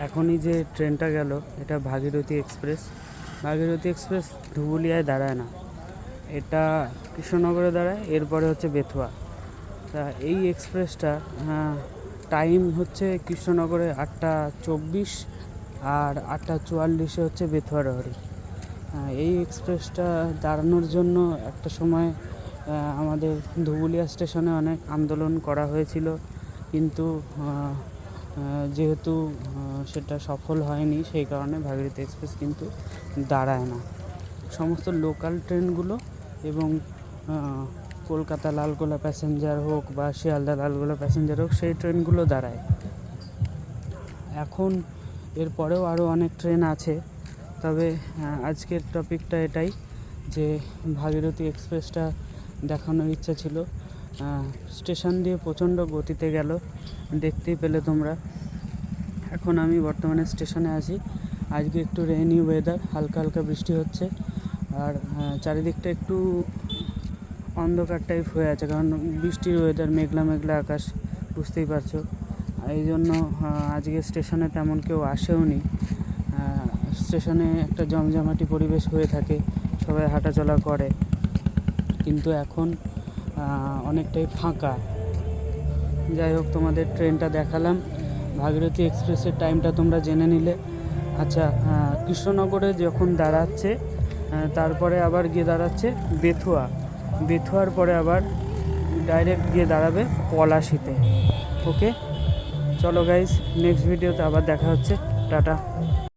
এখনই যে ট্রেনটা গেল এটা ভাগীরথী এক্সপ্রেস। ভাগীরথী এক্সপ্রেস ধুবুলিয়ায় দাঁড়ায় না। এটা কৃষ্ণনগরে দাঁড়ায় এরপরে হচ্ছে বেথুয়া। তা এই এক্সপ্রেসটা টাইম হচ্ছে কৃষ্ণনগরে আটটা চব্বিশ আর আটটা চুয়াল্লিশে হচ্ছে বেথুয়া রহরি। আহ, এই এক্সপ্রেসটা দাঁড়ানোর জন্য একটা সময় আমাদের ধুবুলিয়া স্টেশনে অনেক আন্দোলন করা হয়েছিল। কিন্তু যেহেতু সেটা সফল হয়নি, সেই কারণে ভাগীরথী এক্সপ্রেস কিন্তু দাঁড়ায় না। সমস্ত লোকাল ট্রেনগুলো এবং কলকাতা লালগোলা প্যাসেঞ্জার হোক বা শিয়ালদা লালগোলা প্যাসেঞ্জার হোক, সেই ট্রেনগুলো দাঁড়ায়। এখন এরপরেও আরও অনেক ট্রেন আছে, তবে আজকের টপিকটা এটাই যে ভাগীরথী এক্সপ্রেসটা দেখানোর ইচ্ছা ছিল। স্টেশন দিয়ে প্রচণ্ড গতিতে গেল। দেখতেই পেলে তোমরা। এখন আমি বর্তমানে স্টেশনে আছি। আজকে একটু রেইনি ওয়েদার হালকা হালকা বৃষ্টি হচ্ছে। আর চারিদিকটা একটু অন্ধকার টাইপ হয়ে আছে, কারণ বৃষ্টির ওয়েদার মেঘলা মেঘলা আকাশ, বুঝতেই পারছ। এই জন্য আজকে স্টেশনে তেমন কেউ আসেও নি। স্টেশনে একটা জমজমাটি পরিবেশ হয়ে থাকে, সবাই হাঁটাচলা করে। কিন্তু এখন অনেকটাই ফাঁকা। যাই হোক, তোমাদের ট্রেনটা দেখালাম। ভাগীরথী এক্সপ্রেসের টাইমটা তোমরা জেনে নিলে। আচ্ছা কৃষ্ণনগরে যখন দাঁড়াচ্ছে তারপরে আবার গিয়ে দাঁড়াচ্ছে বেথুয়া। বেথুয়ার পরে আবার ডাইরেক্ট গিয়ে দাঁড়াবে পলাশিতে। ওকে? চলো গাইজ নেক্সট ভিডিওতে আবার দেখা হচ্ছে। টাটা।